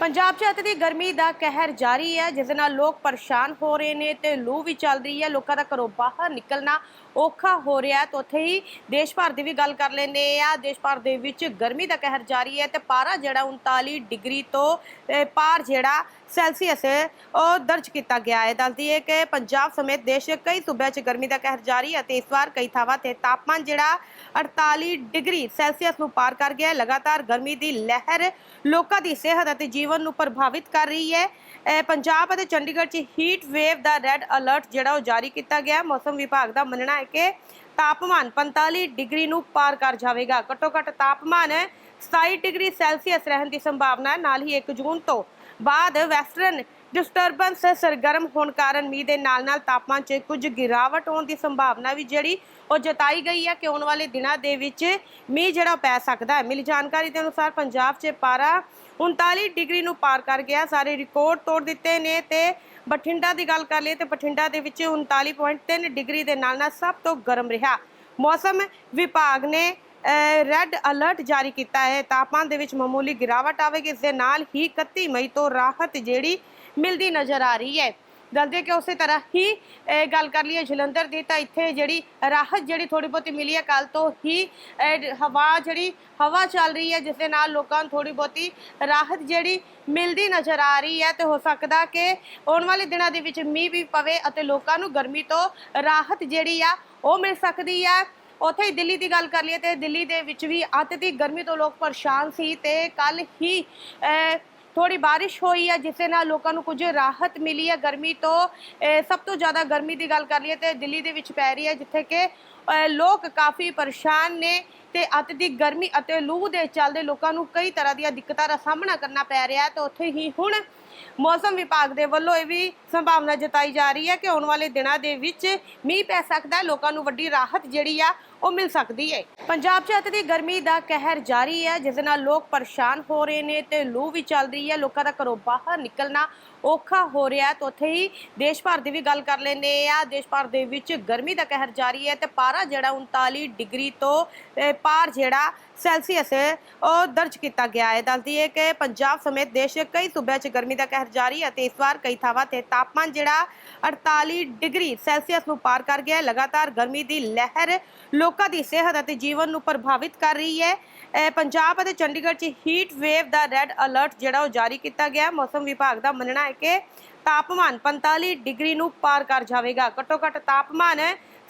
ਪੰਜਾਬ 'ਚ ਅਤਿ ਦੀ ਗਰਮੀ ਦਾ ਕਹਿਰ ਜਾਰੀ ਹੈ, ਜਿਸ ਨਾਲ ਲੋਕ ਪਰੇਸ਼ਾਨ ਹੋ ਰਹੇ ਨੇ ਤੇ ਲੂ ਵੀ ਚੱਲ ਰਹੀ ਹੈ। ਲੋਕਾਂ ਦਾ ਘਰੋਂ ਬਾਹਰ ਨਿਕਲਣਾ ਔਖਾ ਹੋ ਰਿਹਾ ਤਾਂ ਉੱਥੇ ਹੀ ਦੇਸ਼ ਭਰ ਦੀ ਵੀ ਗੱਲ ਕਰ ਲੈਂਦੇ ਆ ਦੇਸ਼ ਭਰ ਦੇ ਵਿੱਚ ਗਰਮੀ ਦਾ ਕਹਿਰ ਜਾਰੀ ਹੈ ਤੇ ਪਾਰਾ ਜਿਹੜਾ 39 ਡਿਗਰੀ ਤੋਂ ਪਾਰ ਜਿਹੜਾ ਸੈਲਸੀਅਸ, ਉਹ ਦਰਜ ਕੀਤਾ ਗਿਆ ਹੈ। ਦੱਸਦੀ ਹੈ ਕਿ ਪੰਜਾਬ ਸਮੇਤ ਦੇਸ਼ ਦੇ ਕਈ ਸੂਬਿਆਂ 'ਚ ਗਰਮੀ ਦਾ ਕਹਿਰ ਜਾਰੀ ਹੈ ਤੇ ਇਸ ਵਾਰ ਕਈ ਥਾਵਾਂ ਤੇ ਤਾਪਮਾਨ ਜਿਹੜਾ 48 ਡਿਗਰੀ ਸੈਲਸੀਅਸ ਨੂੰ ਪਾਰ ਕਰ ਗਿਆ ਹੈ। ਲਗਾਤਾਰ ਗਰਮੀ ਦੀ ਲਹਿਰ ਲੋਕਾਂ ਦੀ ਸਿਹਤ ਅਤੇ ਜੀਵਨ ਨੂੰ ਪ੍ਰਭਾਵਿਤ ਕਰ ਰਹੀ ਹੈ। ਪੰਜਾਬ ਅਤੇ ਚੰਡੀਗੜ੍ਹ 'ਚ ਹੀਟ ਵੇਵ ਦਾ ਰੈੱਡ ਅਲਰਟ ਜਿਹੜਾ ਉਹ ਜਾਰੀ ਕੀਤਾ ਗਿਆ ਮੌਸਮ ਵਿਭਾਗ ਦਾ ਮੰਨਣਾ ਹੈ ਕਿ ਤਾਪਮਾਨ 45 ਡਿਗਰੀ ਨੂੰ ਪਾਰ ਕਰ ਜਾਵੇਗਾ। ਘੱਟੋ ਘੱਟ ਤਾਪਮਾਨ 27 ਡਿਗਰੀ ਸੈਲਸੀਅਸ ਰਹਿਣ ਦੀ ਸੰਭਾਵਨਾ ਹੈ। ਨਾਲ ਹੀ 1 ਜੂਨ ਤੋਂ ਬਾਅਦ ਵੈਸਟਰਨ ਡਿਸਟਰਬੈਂਸ ਸਰਗਰਮ ਹੋਣ ਕਾਰਨ ਮੀਂਹ ਦੇ ਨਾਲ ਨਾਲ ਤਾਪਮਾਨ 'ਚ ਕੁਝ ਗਿਰਾਵਟ ਹੋਣ ਦੀ ਸੰਭਾਵਨਾ ਵੀ ਜਿਹੜੀ ਉਹ ਜਤਾਈ ਗਈ ਹੈ ਕਿ ਆਉਣ ਵਾਲੇ ਦਿਨਾਂ ਦੇ ਵਿੱਚ ਮੀਂਹ ਜਿਹੜਾ ਉਹ ਪੈ ਸਕਦਾ ਹੈ। ਮਿਲੀ ਜਾਣਕਾਰੀ ਦੇ ਅਨੁਸਾਰ ਪੰਜਾਬ 'ਚ ਪਾਰਾ 39 ਡਿਗਰੀ ਨੂੰ ਪਾਰ ਕਰ ਗਿਆ। ਸਾਰੇ ਰਿਕਾਰਡ ਤੋੜ ਦਿੱਤੇ ਨੇ ਤੇ ਬਠਿੰਡਾ ਦੀ ਗੱਲ ਕਰ ਲਈਏ ਤੇ ਬਠਿੰਡਾ ਦੇ ਵਿੱਚ 39.3 ਡਿਗਰੀ ਦੇ ਨਾਲ ਨਾਲ ਸਭ ਤੋਂ ਗਰਮ ਰਿਹਾ। ਮੌਸਮ ਵਿਭਾਗ ਨੇ ਰੈੱਡ ਅਲਰਟ ਜਾਰੀ ਕੀਤਾ ਹੈ। ਤਾਪਮਾਨ ਦੇ ਵਿੱਚ ਮਾਮੂਲੀ ਗਿਰਾਵਟ ਆਵੇਗੀ। ਇਸ ਦੇ ਨਾਲ ਹੀ 31 ਮਈ ਤੋਂ ਰਾਹਤ ਜਿਹੜੀ ਮਿਲਦੀ ਨਜ਼ਰ ਆ ਰਹੀ ਹੈ। ਦੱਸਦੇ ਕਿ ਉਸੇ ਤਰ੍ਹਾਂ ਹੀ ਗੱਲ ਕਰ ਲਈਏ ਜਲੰਧਰ ਦੀ, ਤਾਂ ਇੱਥੇ ਜਿਹੜੀ ਰਾਹਤ ਜਿਹੜੀ ਥੋੜੀ ਬਹੁਤੀ ਮਿਲੀ ਹੈ ਕੱਲ ਤੋਂ ਹੀ ਹਵਾ ਜਿਹੜੀ, ਹਵਾ ਚੱਲ ਰਹੀ ਹੈ ਜਿਸ ਦੇ ਨਾਲ ਲੋਕਾਂ ਨੂੰ ਥੋੜੀ ਬਹੁਤੀ ਰਾਹਤ ਜਿਹੜੀ ਮਿਲਦੀ ਨਜ਼ਰ ਆ ਰਹੀ ਹੈ, ਤੇ ਹੋ ਸਕਦਾ ਕਿ ਆਉਣ ਵਾਲੇ ਦਿਨਾਂ ਦੇ ਵਿੱਚ ਮੀਂਹ ਵੀ ਪਵੇ ਅਤੇ ਲੋਕਾਂ ਨੂੰ ਗਰਮੀ ਤੋਂ ਰਾਹਤ ਜਿਹੜੀ ਆ, ਉਹ ਮਿਲ ਸਕਦੀ ਹੈ ਉੱਥੇ ਹੀ ਦਿੱਲੀ ਦੀ ਗੱਲ ਕਰ ਲਈਏ, ਤੇ ਦਿੱਲੀ ਦੇ ਵਿੱਚ ਵੀ ਅੱਤ ਦੀ ਗਰਮੀ ਤੋਂ ਲੋਕ ਪਰੇਸ਼ਾਨ ਸੀ, ਤੇ ਕੱਲ ਹੀ ਥੋੜੀ ਬਾਰਿਸ਼ ਹੋਈ ਹੈ ਜਿਸ ਦੇ ਨਾਲ ਲੋਕਾਂ ਨੂੰ ਕੁਝ ਰਾਹਤ ਮਿਲੀ ਹੈ ਗਰਮੀ ਤੋਂ। ਸਭ ਤੋਂ ਜ਼ਿਆਦਾ ਗਰਮੀ ਦੀ ਗੱਲ ਕਰ ਲਈਏ ਤੇ ਦਿੱਲੀ ਦੇ ਵਿੱਚ ਪੈ ਰਹੀ ਹੈ ਜਿੱਥੇ ਕਿ ਲੋਕ ਕਾਫੀ ਪਰੇਸ਼ਾਨ ਨੇ ਤੇ ਅੱਤ ਦੀ ਗਰਮੀ ਅਤੇ ਲੂ ਦੇ ਚੱਲਦੇ ਲੋਕਾਂ ਨੂੰ ਕਈ ਤਰ੍ਹਾਂ ਦੀਆਂ ਦਿੱਕਤਾਂ ਦਾ ਸਾਹਮਣਾ ਕਰਨਾ ਪੈ ਰਿਹਾ ਹੈ ਤੇ ਉੱਥੇ ਹੀ ਹੁਣ ਮੌਸਮ ਵਿਭਾਗ ਦੇ ਵੱਲੋਂ ਇਹ ਵੀ ਸੰਭਾਵਨਾ ਜਤਾਈ ਜਾ ਰਹੀ ਹੈ ਕਿ ਆਉਣ ਵਾਲੇ ਦਿਨਾਂ ਦੇ ਵਿੱਚ ਮੀਂਹ ਪੈ ਸਕਦਾ ਹੈ, ਲੋਕਾਂ ਨੂੰ ਵੱਡੀ ਰਾਹਤ ਜਿਹੜੀ ਆ ਉਹ ਮਿਲ ਸਕਦੀ ਹੈ। ਪੰਜਾਬ 'ਚ ਅਤਿ ਦੀ ਗਰਮੀ ਦਾ ਕਹਿਰ ਜਾਰੀ ਹੈ, ਜਿਸ ਨਾਲ ਲੋਕ ਪਰੇਸ਼ਾਨ ਹੋ ਰਹੇ ਨੇ ਤੇ ਲੂ ਵੀ ਚੱਲ ਰਹੀ ਹੈ, ਲੋਕਾਂ ਦਾ ਘਰੋਂ ਬਾਹਰ ਨਿਕਲਣਾ ਔਖਾ ਹੋ ਰਿਹਾ ਹੈ ਤਾਂ ਉੱਥੇ ਹੀ ਦੇਸ਼ ਭਰ ਦੀ ਵੀ ਗੱਲ ਕਰ ਲੈਂਦੇ ਆ ਦੇਸ਼ ਭਰ ਦੇ ਵਿੱਚ ਗਰਮੀ ਦਾ ਕਹਿਰ ਜਾਰੀ ਹੈ ਤੇ ਪਾਰਾ ਜਿਹੜਾ 39 ਡਿਗਰੀ ਤੋਂ ਪਾਰ ਜਿਹੜਾ ਸੈਲਸੀਅਸ ਉਹ ਦਰਜ ਕੀਤਾ ਗਿਆ ਹੈ। ਦੱਸਦੀ ਹੈ ਕਿ ਪੰਜਾਬ ਸਮੇਤ ਦੇਸ਼ ਦੇ ਕਈ ਸੂਬਿਆਂ 'ਚ ਗਰਮੀ ਦਾ ਕਹਿਰ ਜਾਰੀ ਹੈ ਤੇ ਇਸ ਵਾਰ ਕਈ ਥਾਵਾਂ ਤੇ ਤਾਪਮਾਨ ਜਿਹੜਾ 48 ਡਿਗਰੀ ਸੈਲਸੀਅਸ ਨੂੰ ਪਾਰ ਕਰ ਗਿਆ ਹੈ। ਲਗਾਤਾਰ ਗਰਮੀ ਦੀ ਲਹਿਰ ਲੋਕਾਂ ਦੀ ਸਿਹਤ ਅਤੇ ਜੀਵਨ ਨੂੰ ਪ੍ਰਭਾਵਿਤ ਕਰ ਰਹੀ ਹੈ। ਪੰਜਾਬ ਅਤੇ ਚੰਡੀਗੜ੍ਹ 'ਚ ਹੀਟ ਵੇਵ ਦਾ ਰੈੱਡ ਅਲਰਟ ਜਿਹੜਾ ਉਹ ਜਾਰੀ ਕੀਤਾ ਗਿਆ ਮੌਸਮ ਵਿਭਾਗ ਦਾ ਮੰਨਣਾ ਹੈ ਕਿ ਤਾਪਮਾਨ 45 ਡਿਗਰੀ ਨੂੰ ਪਾਰ ਕਰ ਜਾਵੇਗਾ। ਘੱਟੋ ਘੱਟ ਤਾਪਮਾਨ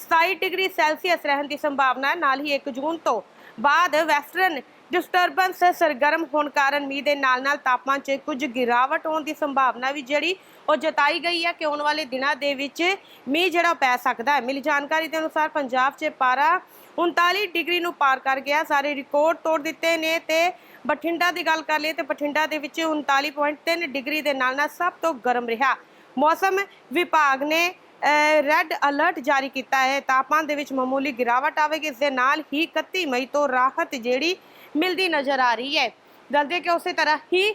27 ਡਿਗਰੀ ਸੈਲਸੀਅਸ ਰਹਿਣ ਦੀ ਸੰਭਾਵਨਾ ਹੈ। ਨਾਲ ਹੀ 1 ਜੂਨ ਤੋਂ ਬਾਅਦ ਵੈਸਟਰਨ ਡਿਸਟਰਬੈਂਸ ਸਰਗਰਮ ਹੋਣ ਕਾਰਨ ਮੀਂਹ ਦੇ ਨਾਲ ਨਾਲ ਤਾਪਮਾਨ 'ਚ ਕੁਝ ਗਿਰਾਵਟ ਹੋਣ ਦੀ ਸੰਭਾਵਨਾ ਵੀ ਜਿਹੜੀ ਉਹ ਜਤਾਈ ਗਈ ਹੈ ਕਿ ਆਉਣ ਵਾਲੇ ਦਿਨਾਂ ਦੇ ਵਿੱਚ ਮੀਂਹ ਜਿਹੜਾ ਉਹ ਪੈ ਸਕਦਾ ਹੈ। ਮਿਲੀ ਜਾਣਕਾਰੀ ਦੇ ਅਨੁਸਾਰ ਪੰਜਾਬ 'ਚ ਪਾਰਾ 39 ਡਿਗਰੀ ਨੂੰ ਪਾਰ ਕਰ ਗਿਆ। ਸਾਰੇ ਰਿਕਾਰਡ ਤੋੜ ਦਿੱਤੇ ਨੇ ਤੇ ਬਠਿੰਡਾ ਦੀ ਗੱਲ ਕਰ ਲਈਏ ਤੇ ਬਠਿੰਡਾ ਦੇ ਵਿੱਚ 39.3 ਡਿਗਰੀ ਦੇ ਨਾਲ ਨਾਲ ਸਭ ਤੋਂ ਗਰਮ ਰਿਹਾ। ਮੌਸਮ ਵਿਭਾਗ ਨੇ ਰੈੱਡ ਅਲਰਟ ਜਾਰੀ ਕੀਤਾ ਹੈ। ਤਾਪਮਾਨ ਦੇ ਵਿੱਚ ਮਾਮੂਲੀ ਗਿਰਾਵਟ ਆਵੇਗੀ। ਇਸ ਦੇ ਨਾਲ ਹੀ 31 ਮਈ ਤੋਂ ਰਾਹਤ ਜਿਹੜੀ ਮਿਲਦੀ ਨਜ਼ਰ ਆ ਰਹੀ ਹੈ। ਦੱਸਦੇ ਕਿ ਉਸੇ ਤਰ੍ਹਾਂ ਹੀ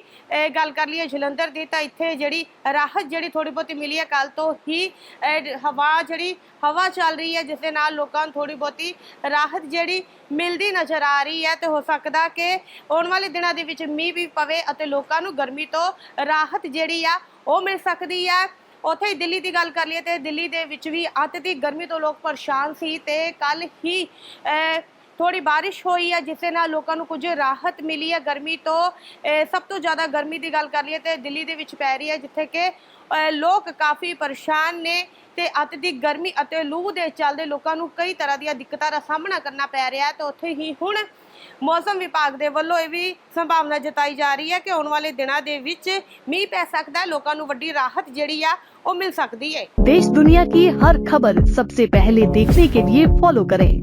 ਗੱਲ ਕਰ ਲਈਏ ਜਲੰਧਰ ਦੀ, ਤਾਂ ਇੱਥੇ ਜਿਹੜੀ ਰਾਹਤ ਜਿਹੜੀ ਥੋੜੀ ਬਹੁਤੀ ਮਿਲੀ ਹੈ ਕੱਲ ਤੋਂ ਹੀ ਹਵਾ ਜਿਹੜੀ, ਹਵਾ ਚੱਲ ਰਹੀ ਹੈ, ਜਿਸ ਦੇ ਨਾਲ ਲੋਕਾਂ ਨੂੰ ਥੋੜੀ ਬਹੁਤੀ ਰਾਹਤ ਜਿਹੜੀ ਮਿਲਦੀ ਨਜ਼ਰ ਆ ਰਹੀ ਹੈ। ਤੇ ਹੋ ਸਕਦਾ ਕਿ ਆਉਣ ਵਾਲੇ ਦਿਨਾਂ ਦੇ ਵਿੱਚ ਮੀਂਹ ਵੀ ਪਵੇ ਅਤੇ ਲੋਕਾਂ ਨੂੰ ਗਰਮੀ ਤੋਂ ਰਾਹਤ ਜਿਹੜੀ ਆ, ਉਹ ਮਿਲ ਸਕਦੀ ਹੈ। ਉੱਥੇ ਹੀ ਦਿੱਲੀ ਦੀ ਗੱਲ ਕਰ ਲਈਏ ਤੇ ਦਿੱਲੀ ਦੇ ਵਿੱਚ ਵੀ ਅੱਤ ਦੀ ਗਰਮੀ ਤੋਂ ਲੋਕ ਪਰੇਸ਼ਾਨ ਸੀ ਤੇ ਕੱਲ ਹੀ ਥੋੜੀ ਬਾਰਿਸ਼ ਹੋਈ ਹੈ ਜਿਸ ਨਾਲ ਲੋਕਾਂ ਨੂੰ ਕੁਝ ਰਾਹਤ ਮਿਲੀ ਹੈ ਗਰਮੀ ਤੋਂ ਸਭ ਤੋਂ ਜ਼ਿਆਦਾ ਗਰਮੀ ਦੀ ਗੱਲ ਕਰ ਲਈਏ ਤੇ ਦਿੱਲੀ ਦੇ ਵਿੱਚ ਪੈ ਰਹੀ ਹੈ ਜਿੱਥੇ ਕਿ ਲੋਕ ਕਾਫੀ ਪਰੇਸ਼ਾਨ ਨੇ ਤੇ ਅਤ ਦੀ ਗਰਮੀ ਅਤੇ ਲੂ ਦੇ ਚੱਲਦੇ ਲੋਕਾਂ ਨੂੰ ਕਈ ਤਰ੍ਹਾਂ ਦੀਆਂ ਦਿੱਕਤਾਂ ਦਾ ਸਾਹਮਣਾ ਕਰਨਾ ਪੈ ਰਿਹਾ ਹੈ ਤੇ ਉੱਥੇ ਹੀ ਹੁਣ ਮੌਸਮ ਵਿਭਾਗ ਦੇ ਵੱਲੋਂ ਇਹ ਵੀ ਸੰਭਾਵਨਾ ਜਤਾਈ ਜਾ ਰਹੀ ਹੈ ਕਿ ਆਉਣ ਵਾਲੇ ਦਿਨਾਂ ਦੇ ਵਿੱਚ ਮੀਂਹ ਪੈ ਸਕਦਾ ਹੈ, ਲੋਕਾਂ ਨੂੰ ਵੱਡੀ ਰਾਹਤ ਜਿਹੜੀ ਆ, ਉਹ ਮਿਲ ਸਕਦੀ ਹੈ। ਦੇਸ਼ ਦੁਨੀਆ ਕੀ ਹਰ ਖਬਰ ਸਭ ਤੋਂ ਪਹਿਲੇ ਦੇਖਣ ਕੇ ਲਈ ਫੋਲੋ ਕरें